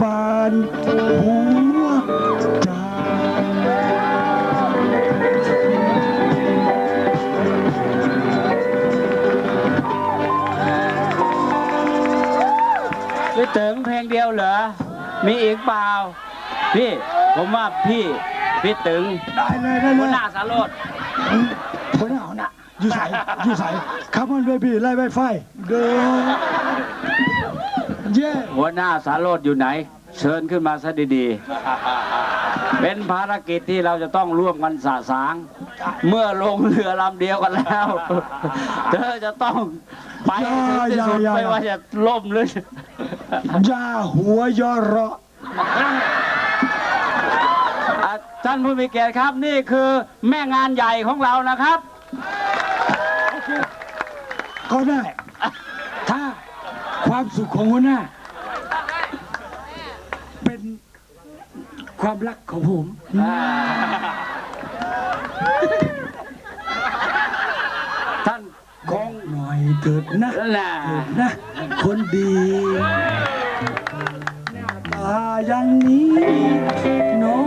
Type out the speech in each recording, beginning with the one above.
ปานหัวใจพี่ถึงเพลงเดียวเหรอ มีอีกเปล่า พี่ ผมว่าพี่ พี่ตึงได้เลยได้เลหัวยหน้าสารโรดคนเอาน่ะอยู่ใส่อยู่ใส่คัมอนเบบี้ไล่ไวไฟเด้อ เย้หัวหน้าสารโรดอยู่ไหน เชิญขึ้นมาซะดีๆ เป็นภารกิจที่เราจะต้องร่วมกันสะสาง เมื่อลงเรือลำเดียวกันแล้ว เธอจะต้องไปให้ถึงที่สุดไม่ว่าจะล่มหรือ อยาหัวยอเราะอะท่านผู้มีเกียรติครับนี่คือแม่งานใหญ่ของเรานะครับ ก็ได้ถ้า ความสุขของหัวหน้า เป็นความรักของผม ท่านคงหน่อยเถิดนะนั่นแหละนะ คนดีหน้าตาอย่างนี้ น้อง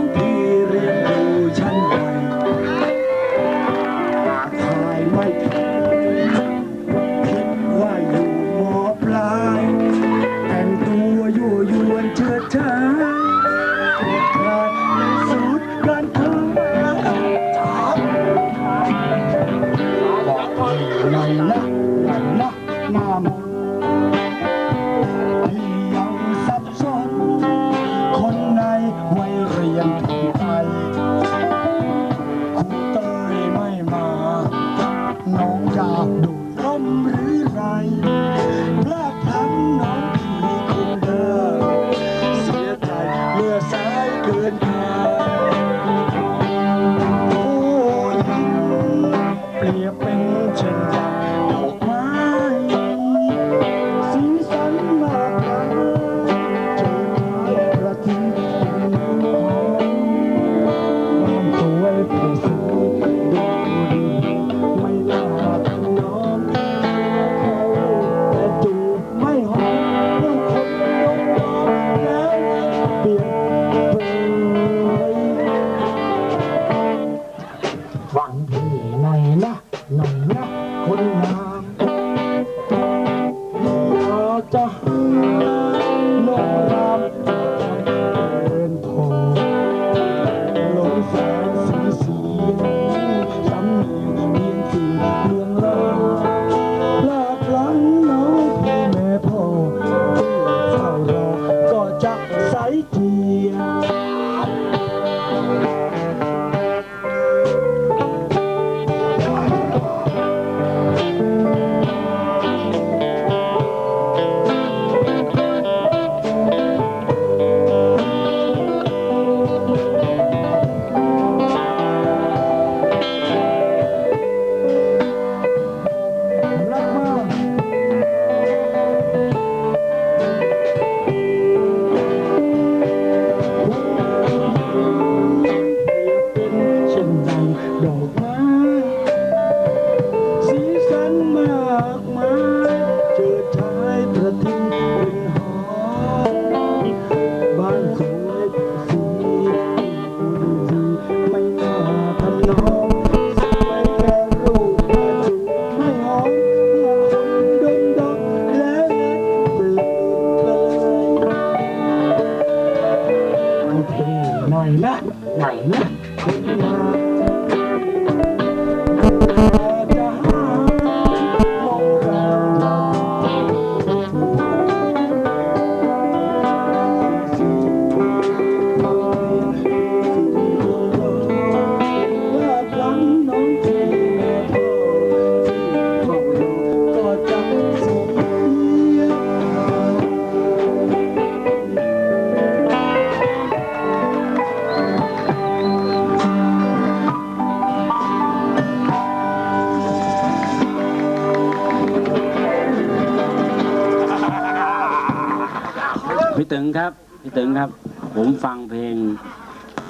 พี่ตึงครับ ผมฟังเพลง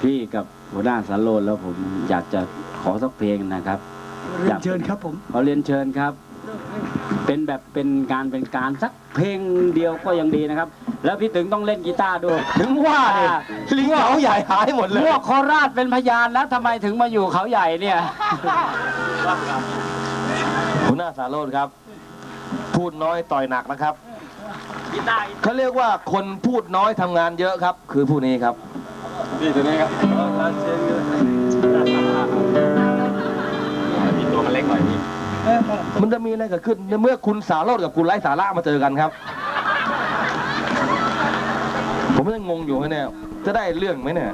พี่กับหัวหน้าสารโรดแล้วผมอยากจะขอสักเพลงนะครับเรียนเชิญครับผมขอเรียนเชิญครับเเป็นแบบเป็นการเป็นการสักเพลงเดียวก็ยังดีนะครับ แล้วพี่ตึงต้องเล่นกีตาร์ด้วยถึงว่าเนี่ยลิงเขาใหญ่หายหมดเลยพวกโคราชเป็นพยานแล้วทำไมถึงมาอยู่เขาใหญ่เนี่ยหัวหน้าสารโรดครับ พูดน้อยต่อยหนักนะครับกีตาร์ เขาเรียกว่าคนพูดน้อยทำงานเยอะครับ คือผู้นี้ครับนี่ตัวนี้ครับมีตัวมันเล็กหน่อยพี่มันจะมีอะไรเกิดขึ้นในเมื่อคุณสารโรดกับคุณไร้สาระมาเจอกันครับ ผมยังงงอยู่เนี่ยจะได้เรื่องไหมเนี่ย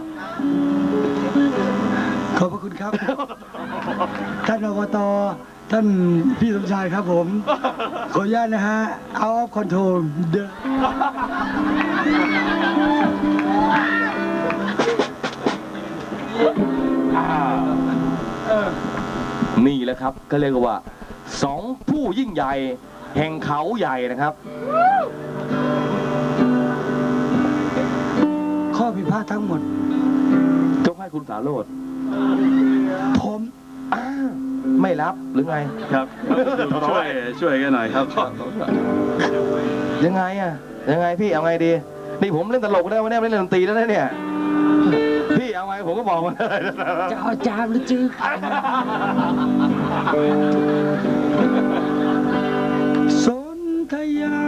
ขอบพระคุณครับ ท่านอบต ท่านพี่สมชายครับผม ขออนุญาตนะฮะ เอาออฟคอนโทรลเดนี่แหละครับก็เรียกว่าสองผู้ยิ่งใหญ่ แห่งเขาใหญ่นะครับ ข้อผิดพลาดทั้งหมดยกให้คุณสารโรดผมอ้า ไม่รับหรือไง ครับช่วยช่วยกันหน่อยครับ ยังไงอะยังไงพี่เอาไงดี นี่ผมเล่นตลกได้วันนี้ไม่เล่นดนตรีแล้วนะเนี่ย พี่เอาไงผมก็บอกมาเลยจะเอาจามหรือจื้อสนธยา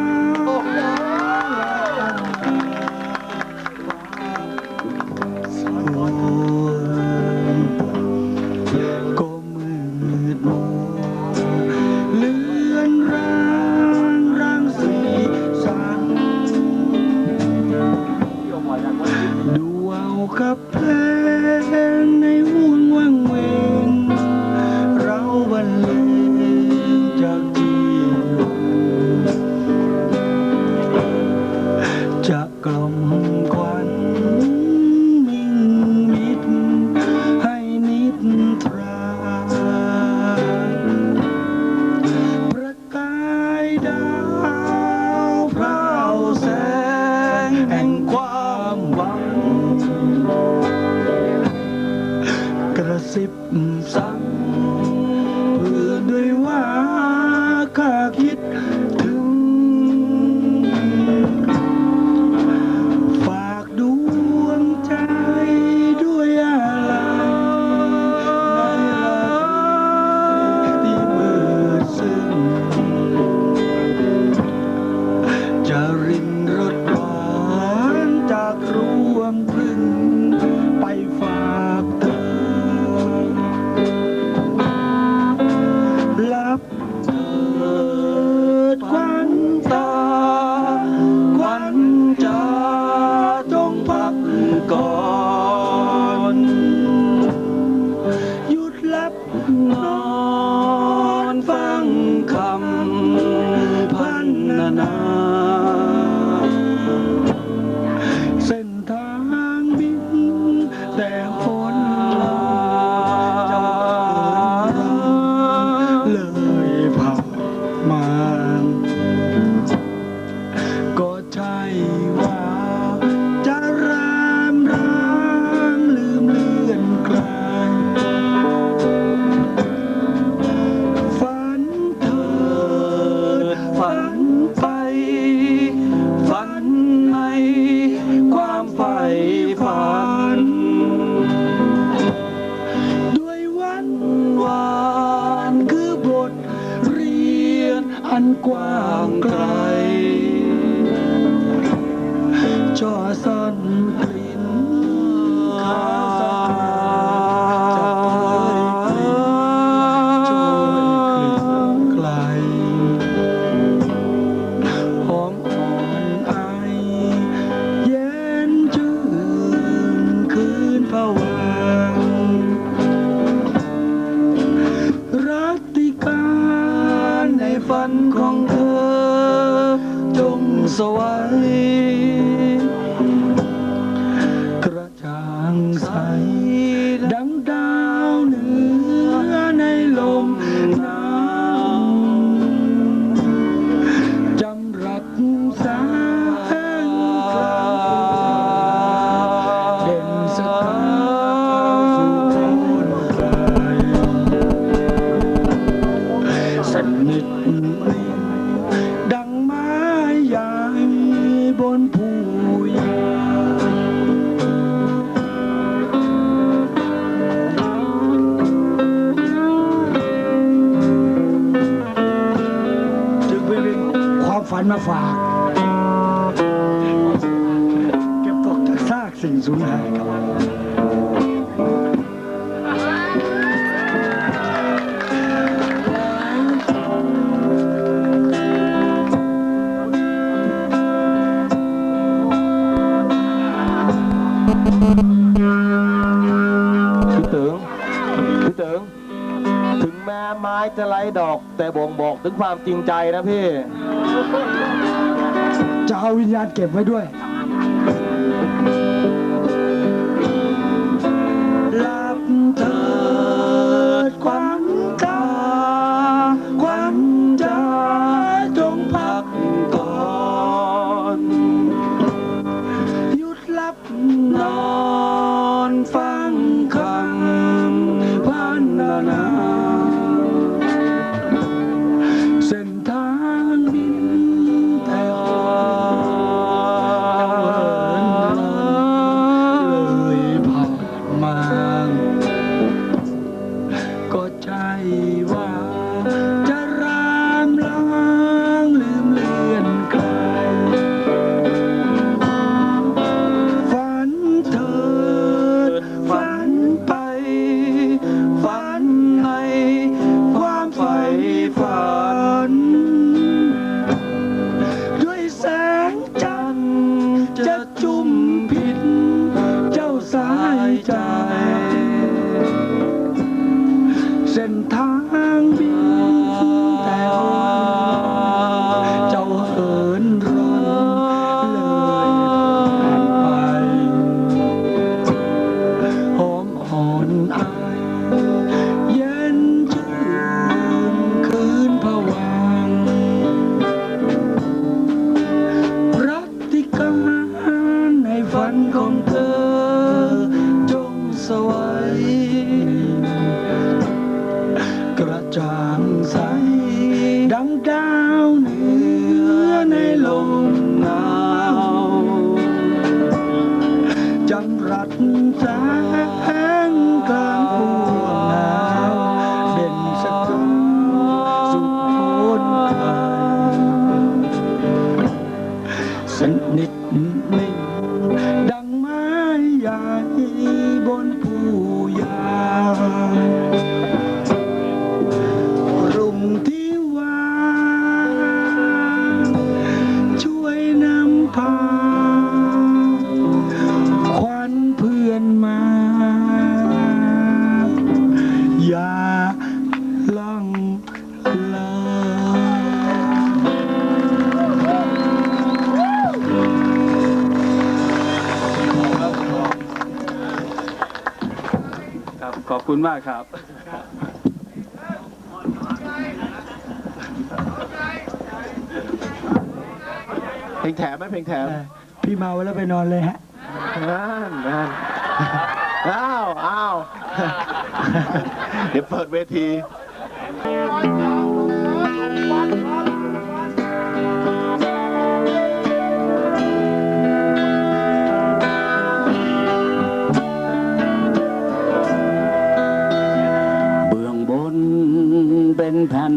แต่ ฝาก เก็บตกจากซากสิ่งสูญหายครับพี่ตึงพี่ตึงถึงแม้ไม้จะไร้ดอก แต่บ่งบอกถึงความจริงใจนะพี่ เอาวิญญาณเก็บไว้ด้วย จันรัดแครับ ขอบคุณมากครับ เพลงแถมไหมเพลงแถมพี่เมาแล้วไปนอนเลยฮะนั่นนั่นอ้าวอ้าวเดี๋ยวเปิดเวที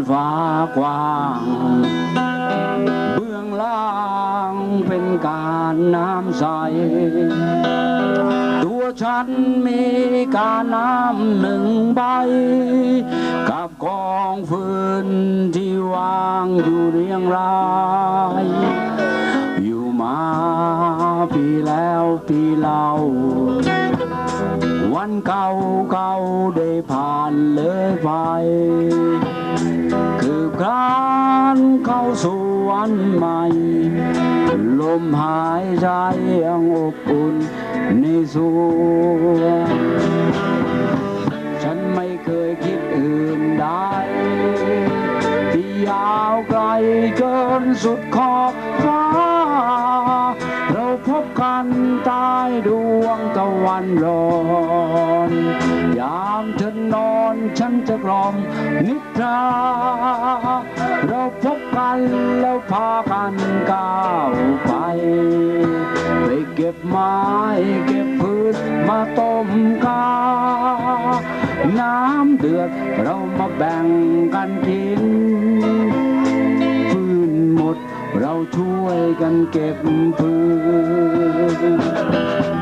ฟ้ากว้าง เบื้องล่างเป็นการน้ำใส ตัวฉันมีการน้ำหนึ่งใบ กับกองฟืนที่วางอยู่เรียงราย มหายใจยังอบอุ่นในสวงฉันไม่เคยคิดอื่นใดที่ยาวไกลเกินสุดขอบฟ้า เราพบกันใต้ดวงตะวันร้อนยามเธอนอนฉันจะกล่อมนิทราเราพบกันแล้วพากันก้าว บไม้เก็บพืชมาต้มกา น้ำเดือดเรามาแบ่งกันกินฟืนหมดเราช่วยกันเก็บฟืน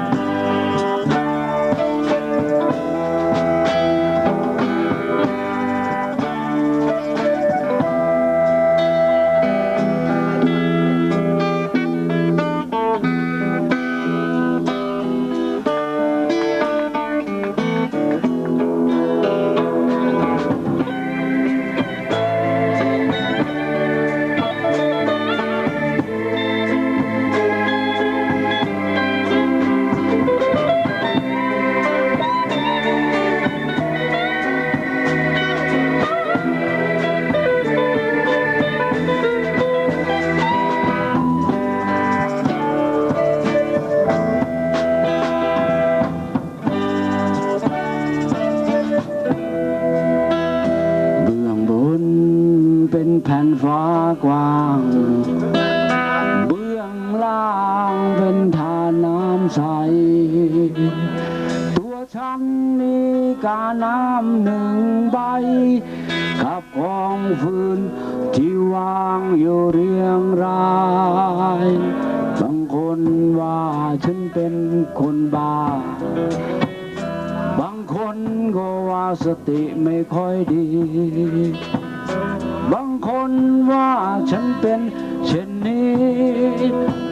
ว่าฉันเป็นเช่นนี้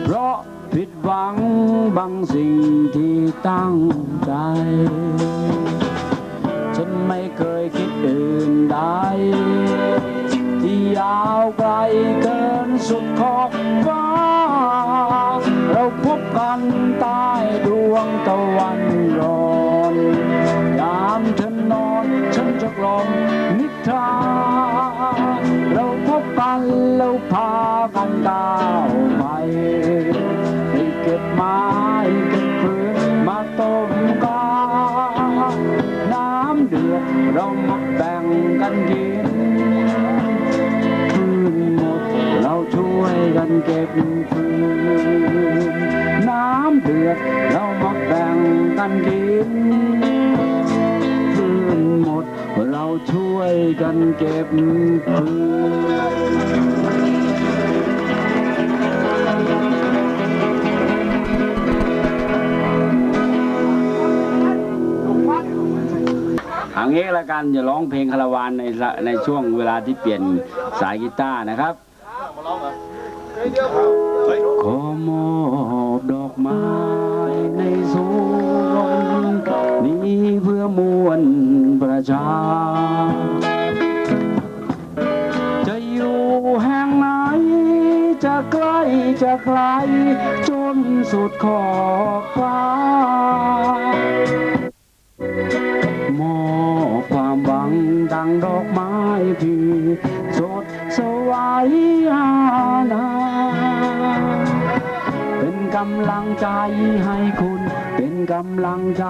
เพราะผิดหวังบางสิ่งที่ตั้งใจ ฉันไม่เคยคิดอื่นใด ที่ยาวไกลเกินสุดขอบฟ้า เราพบกันใต้ดวงตะวันร้อนยามเธอนอนฉันจะกลอมนิทรา เราพบกันแล้วพากันก้าวไปให้เก็บไม้เก็บฟืนมาต้มกาน้ำเดือดเรามาแบ่งกันกินฟืนหมดเราช่วยกันเก็บฟืนน้ำเดือดเรามาแบ่งกันกิน ช่วยกันเก็บฟืนอันนี้ละกันจะร้องเพลงคาราวานในในช่วงเวลาที่เปลี่ยนสายกีตาร์นะครับขอมอบดอกไม้ในสวนนี้เพื่อมวล ชาจะอยู่แห่งไหน จะใกล้จะไกล จนสุดขอบฟ้ามอบความหวังดังดอกไม้พี่สดสวยอาณาเป็นกำลังใจให้คุณ เป็นกำลังใจ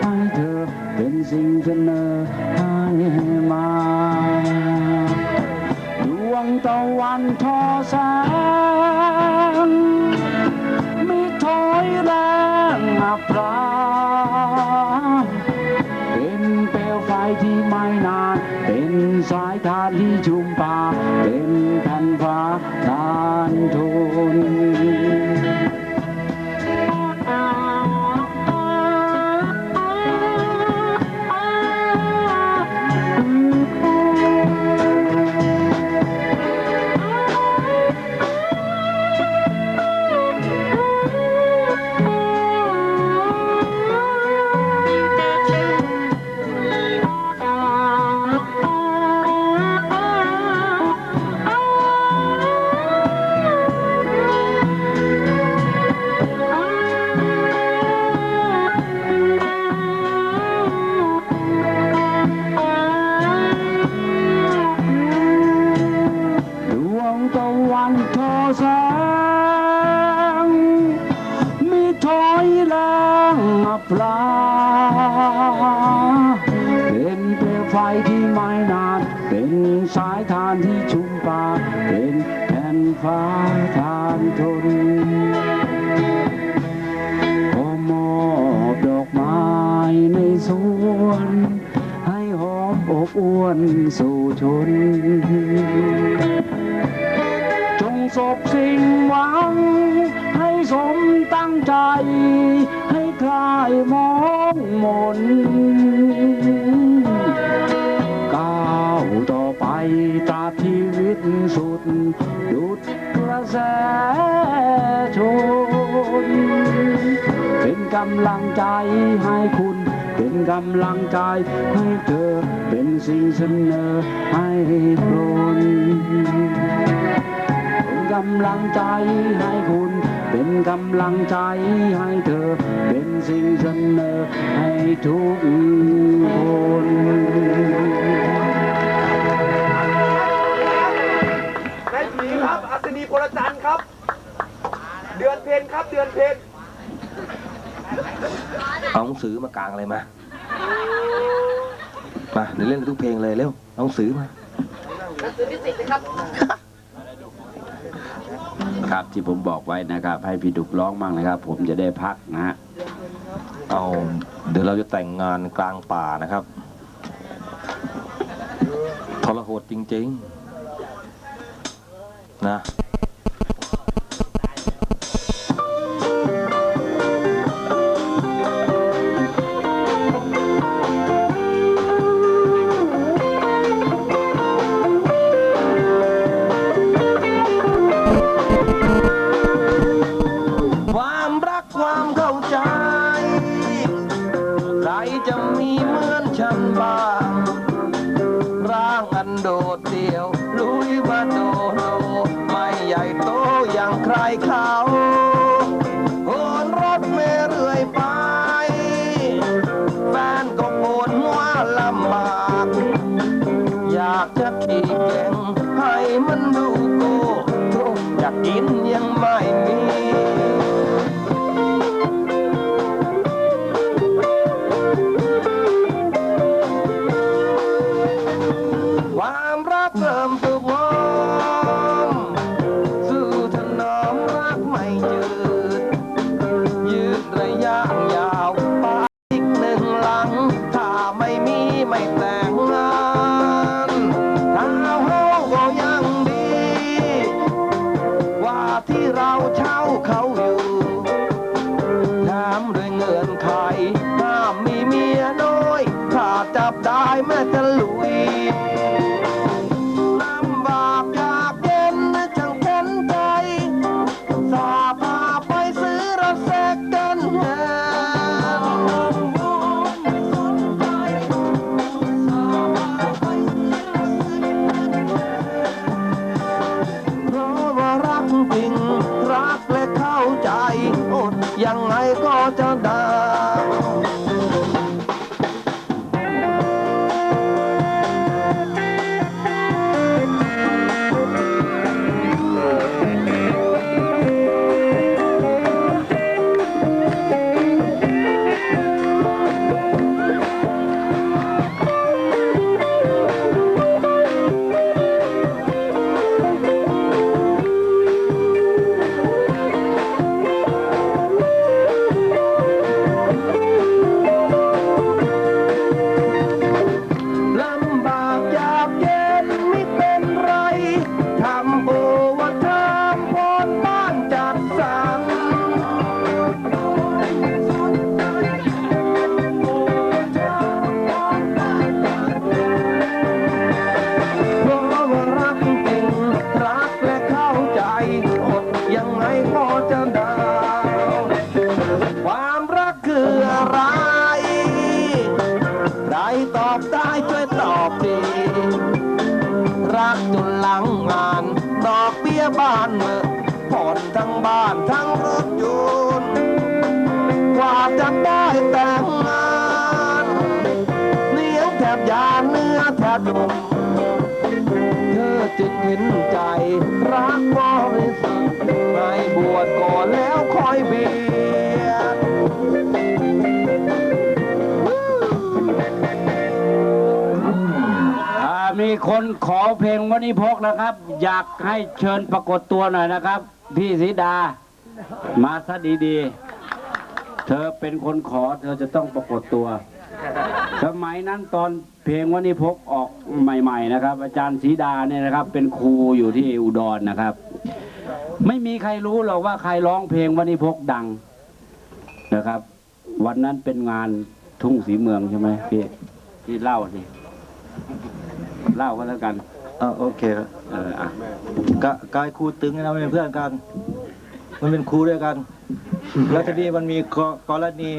ให้เธอ เป็นสิ่งเสนอให้มาดวงตะวันทอแสงมีถอยแรงอับราเป็นเปลวไฟที่ไม่นาน เป็นสายทานที่ชุมป่าเป็นแผ่นฟ้าทานท วนสู่ชน จงสบสิ่งหวัง ให้สมตั้งใจ ให้คลายมองมนก้าวต่อไปตราชีวิตสุดดุดกระแสชน เป็นกำลังใจให้คุณ เป็นกำลังใจให้เธอเป็นสิ่งเสนอให้คนเป็นกำลังใจให้คุณ เป็นกำลังใจให้เธอ เป็นสิ่งเสนอให้ทุกคนแม่ชีครับอัศนีพลจันทร์ครับ เดือนเพนครับเดือนเพน เอาหนังสือมากลางอะไรมา มาเดี๋ยวเล่นทุกเพลงเลยเร็วเอาหนังสือมาครับที่ผมบอกไว้นะครับ ให้พี่ดุกร้องบ้างนะครับ ผมจะได้พักนะฮะเอาเดี๋ยวเราจะแต่งงานกลางป่านะครับทรหดจริง ๆ นะ คนขอเพลงวันนี้พกนะครับ อยากให้เชิญปรากฏตัวหน่อยนะครับ พี่สีดา มาซะดีๆ เธอเป็นคนขอเธอจะต้องปรากฏตัว สมัยนั้นตอนเพลงวันนี้พกออกใหม่ ๆ นะครับ อาจารย์สีดาเนี่ยนะครับ เป็นครูอยู่ที่อุดรนะครับ ไม่มีใครรู้หรอกว่าใครร้องเพลงวันนี้พกดังนะครับ วันนั้นเป็นงานทุ่งสีเมืองใช่ไหมพี่พี่เล่าสิ เล่าก็แล้วกัน อ่าโอเคครับเอออะกะกายครูตึงนะมันเป็นเพื่อนกัน มันเป็นครูด้วยกัน แล้วทีนี้มันมีกกรณี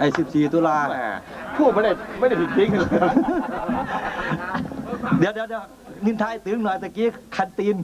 ไอ้สิบสี่ตุลา แหมพูดไม่ได้ไม่ได้ผิดพิงเลยเดี๋ยวเดี๋ยวเดี๋ยวนินทายตึงหน่อยตะกี้คันตีน